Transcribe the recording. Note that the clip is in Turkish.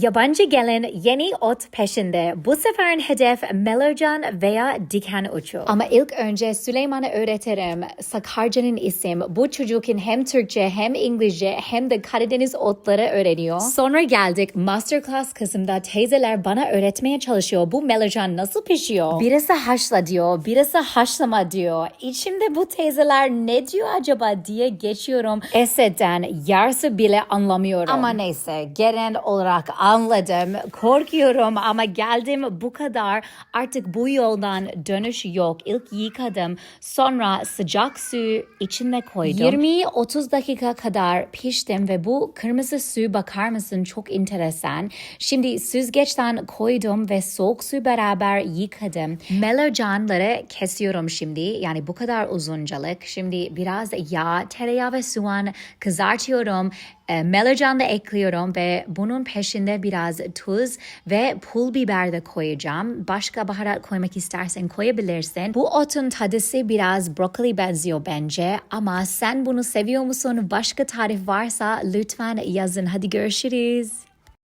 Yabancı gelin yeni ot peşinde. Bu seferin hedef melocan veya diken uçu. Ama ilk önce Süleyman'a öğretirim. Sakarca'nın isim. Bu çocuğun hem Türkçe hem İngilizce hem de Karadeniz otları öğreniyor. Sonra geldik masterclass kısımda teyzeler bana öğretmeye çalışıyor. Bu melocan nasıl pişiyor? Birisi haşla diyor, birisi haşlama diyor. İçimde bu teyzeler ne diyor acaba diye geçiyorum. Esed'den yarısı bile anlamıyorum. Ama neyse genel olarak anladım. Korkuyorum ama geldim bu kadar. Artık bu yoldan dönüş yok. İlk yıkadım. Sonra sıcak su içine koydum. 20-30 dakika kadar piştim ve bu kırmızı su bakar mısın çok enteresan. Şimdi süzgeçten koydum ve soğuk su beraber yıkadım. Melocanları kesiyorum şimdi. Yani bu kadar uzuncalık. Şimdi biraz yağ, tereyağı ve soğan kızartıyorum. E, Melocan da ekliyorum ve bunun peşinde biraz tuz ve pul biber de koyacağım. Başka baharat koymak istersen koyabilirsin. Bu otun tadısı biraz brokoli benziyor bence ama sen bunu seviyor musun? Başka tarif varsa lütfen yazın. Hadi görüşürüz.